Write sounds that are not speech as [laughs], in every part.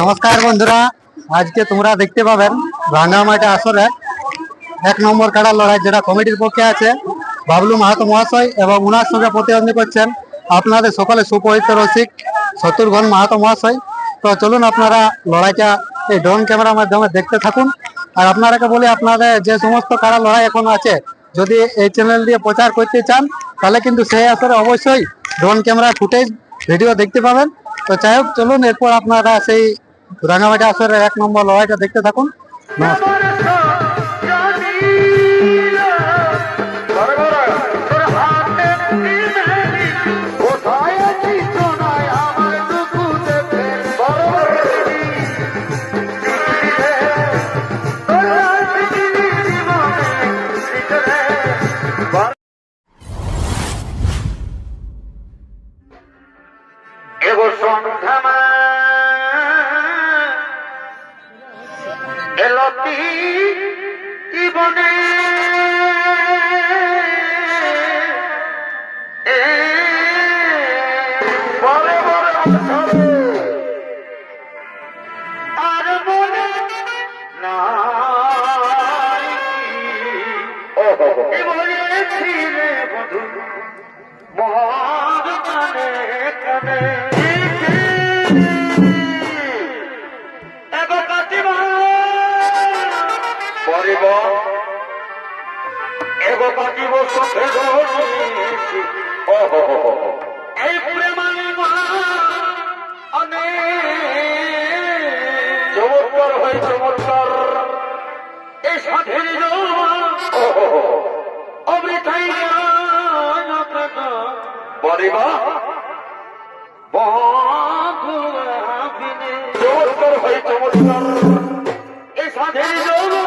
নমস্কার বন্ধুরা, আজকে তোমরা দেখতে পাবেন রাঙ্গামাটি আসরে এক নম্বর কাড়ার লড়াই, যেটা কমিটির পক্ষে আছে। বাবলু মাহাতো মহাশয় এবং ওনার সঙ্গে প্রতিদ্বন্দ্বী করছেন আপনাদের সকলে সুপরিচিত রসিক শত্রুঘন মাহাতো মহাশয়। তো চলুন আপনারা লড়াইটা এই ড্রোন ক্যামেরার মাধ্যমে দেখতে থাকুন। আর আপনারাকে বলি, আপনাদের যে সমস্ত কাড়া লড়াই এখন আছে, যদি এই চ্যানেল দিয়ে প্রচার করতে চান, তাহলে কিন্তু সেই আসরে অবশ্যই ড্রোন ক্যামেরা ফুটেজ, ভিডিও দেখতে পাবেন। তো যাই হোক, চলুন, এরপর আপনারা সেই রাঙামাটি আসরের এক নম্বর লড়াইটা দেখতে থাকুন। নমস্কার। জীবনে এই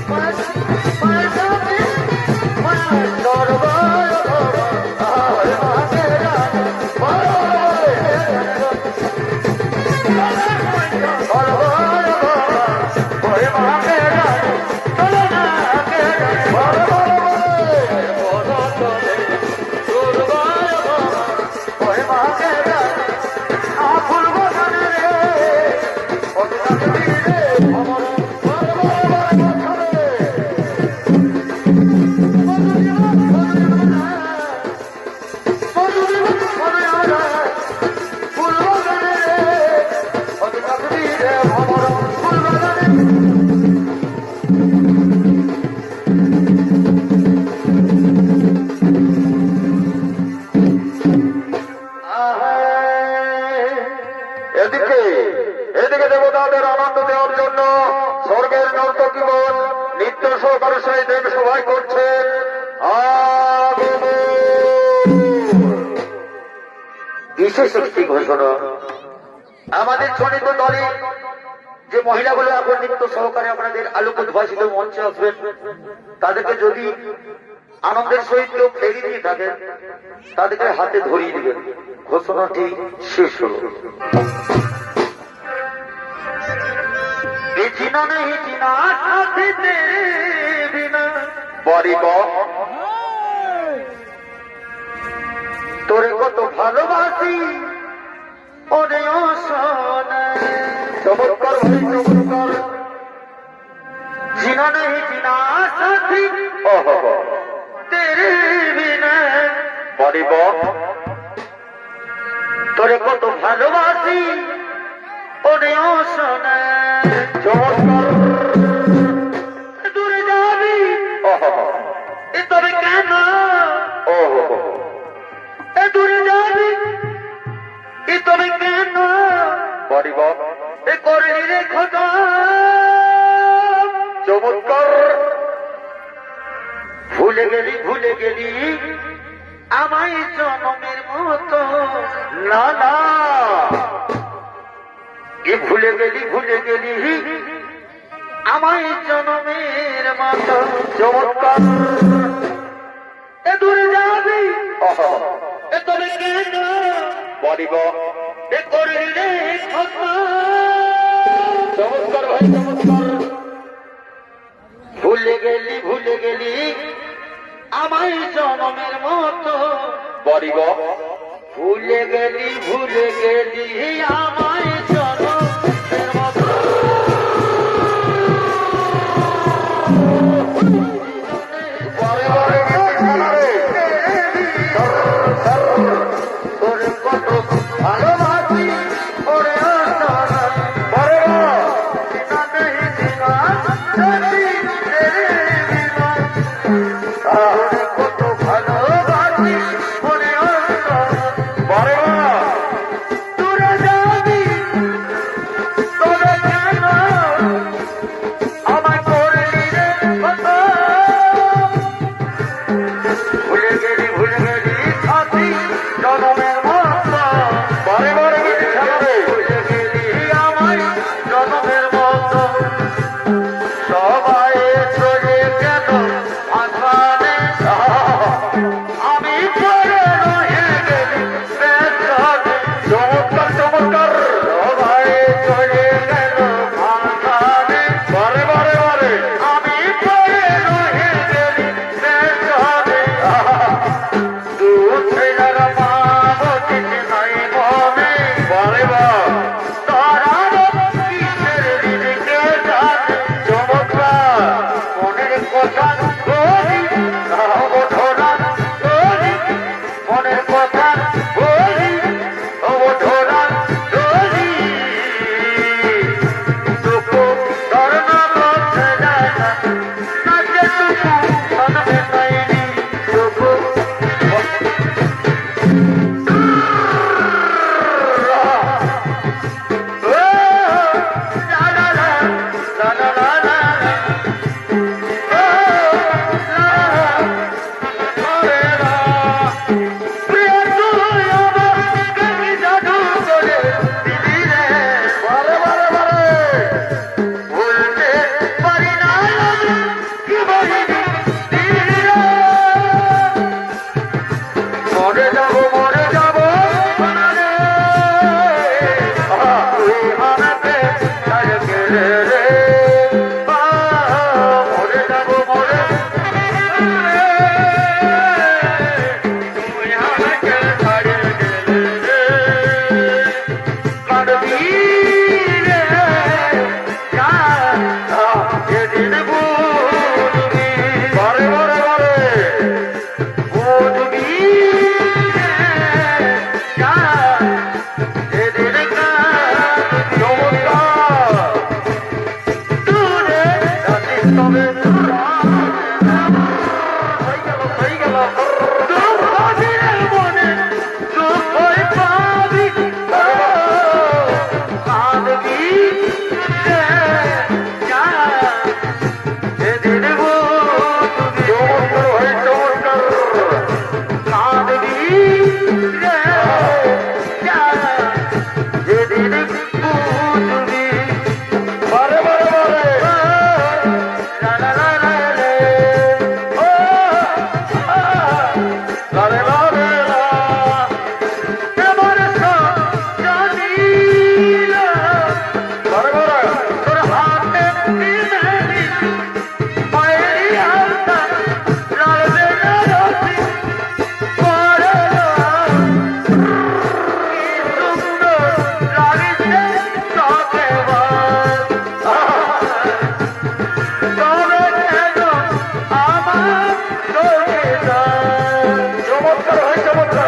Pode. এদিকে এদিকে দেবতাদের আনন্দ দেওয়ার জন্য স্বর্গের নর্তকীগণ নিত্য সহকারে সেই দেব সবাই করছেন বিশেষ একটি ঘোষণা। আমাদের চলিত দলে যে মহিলাগুলো এখন নিত্য সহকারে আপনাদের আলোক উদ্ভাসিত মঞ্চে আসবেন, তাদেরকে যদি আনন্দের সহিত কেউ ফেরি দিয়ে থাকেন, তাদেরকে হাতে ধরিয়ে দিবেন। ঘোষণাটি শেষ হল। তোরে কত ভালোবাসি ওরে চমৎকার চমৎকার। জিনা নেই চিনা সাথী। বড়ি তোরে কত ভালোবাসি দূরে যাবি? এ তবে কেন? এ ভুলে গেলি ভুলে গেলি। আমায় জনমের মতো না এ ভুলে গেলি ভুলে গেলি। আমায় জনমের মতো। চমৎকার। এ দূরে যাবি এ তবে কেন বলিব এ করলে জনমের মতো। বলিব ভুলে গেলি ভুলে গেলি আমায় Thank you. চমৎকার হয় চমৎকার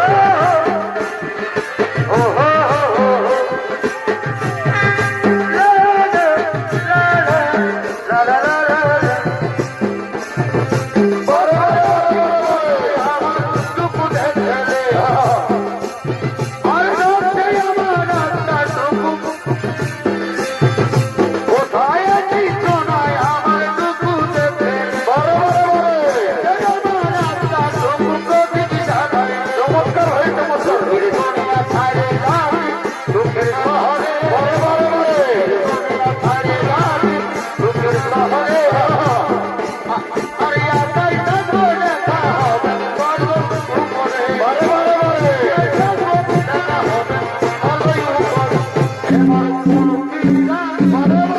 la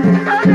তবে [laughs]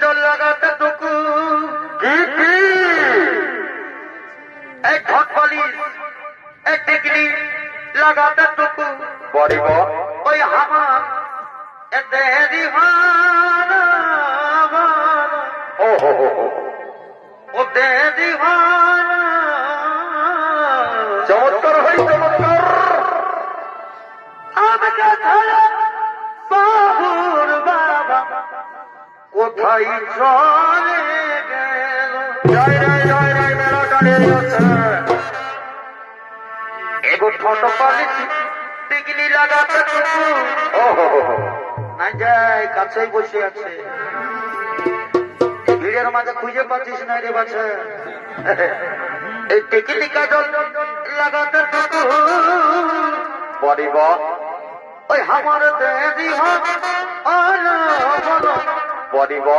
কাজল লাগাতে টুকু। কি কি? এই ঠট পালিশ এই টিকলি লাগাতে টুকু। ওই হামার ও হো হো চমৎকার চমৎকার। আমাকে কোথায় চলে লাগাতে খুঁজে পাচ্ছিস না রে টিকলি কাজল লাগাতে বাড়ি ওই আমার আলো বলো বাড়ি বা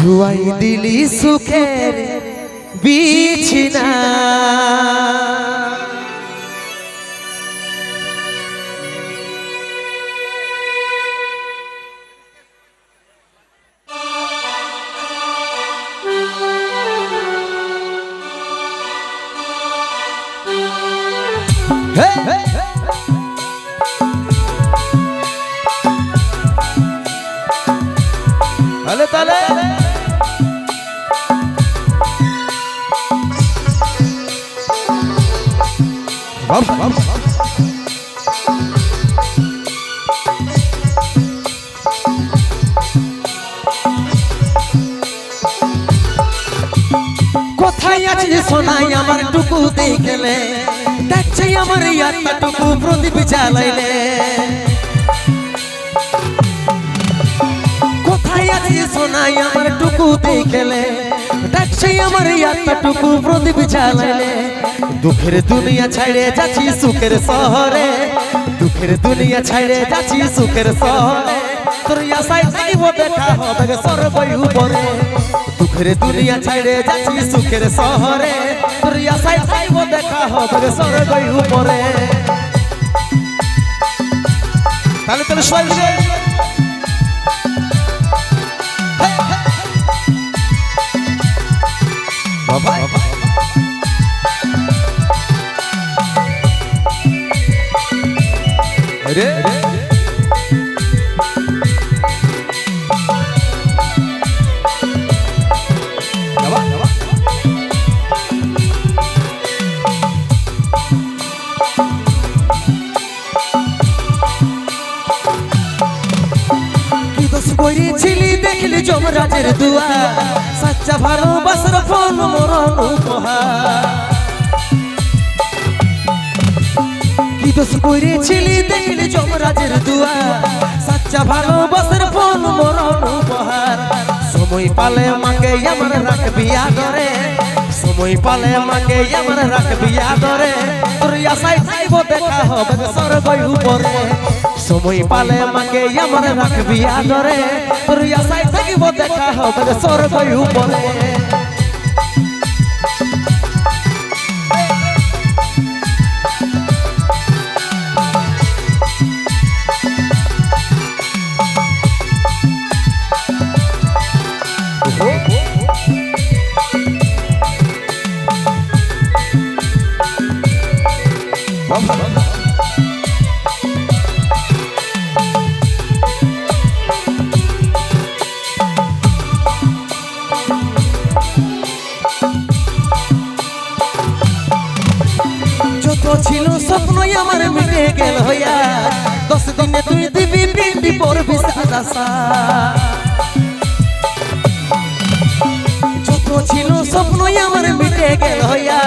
শুয়াই দিলি সুখের বিছিনা হে, হে, হে। তাহলে তাহলে বাপ, বাপ, বাপ। কোথায় আছে সোনাই? আমার টুকু দেখলে। দেখছে আমার ইয়াত্তা টুকু প্রদীপ জ্বালাইলে। কোথায় আছে সোনাই? আমার টুকু দেখলে। দেখছে আমার ইয়াত্তা টুকু প্রদীপ জ্বালাইলে। দুঃখের দুনিয়া ছাড়ে যাচ্ছি সুখের শহরে। দুঃখের দুনিয়া ছাড়ে যাচ্ছি সুখের শহরে। দুঃখের দুনিয়া ছাড়ে যাচ্ছি সুখের শহরে। দেখা হবে বাবা। রে। করেছিলি দেখলি যমরাজের দুয়া। সাচ্চা ভালোবাসার ফল মরণ উপহার কি দোষ করেছিলি দেখলি যমরাজের দুয়া। সাচ্চা ভালোবাসার ফল, মরণ উপহার। সময় পালে মাকে আমার রাখবি আদরে। সময় পালে মাকে আমার রাখবি আদরে। তোর আশায় থাইব দেখা হবে সর্বই উপরে। সময় পালে মাকে আমার রাখবি আদরে। তোর আশায় থাকিব, দেখা হবে সর্বই উপরে। যত ছিল স্বপ্নই আমার মিটে গেল হইয়া। দশ দিনে তুই দিবি পিন্ডি পড়বি সাদা যত ছিল স্বপ্নই আমার মিটে গেল হইয়া।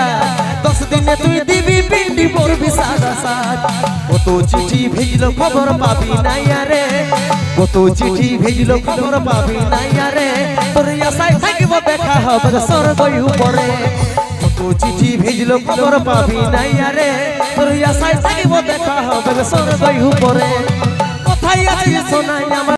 দশ দিনে তুই পিন্ডি পড়বি সাদা সাদ। কত চিঠি ভেজলো খবর পাবি নাই আরে। কত চিঠি ভেজলো খবর পাবি নাই আরে। তোর আশায় থাকিব দেখা হবে স্বর্গই উপরে। কত চিঠি ভেজলো খবর পাবি নাই আরে। তোর আশায় থাকিব দেখা হবে স্বর্গই উপরে। কোথায় আছিস সোনাই আমার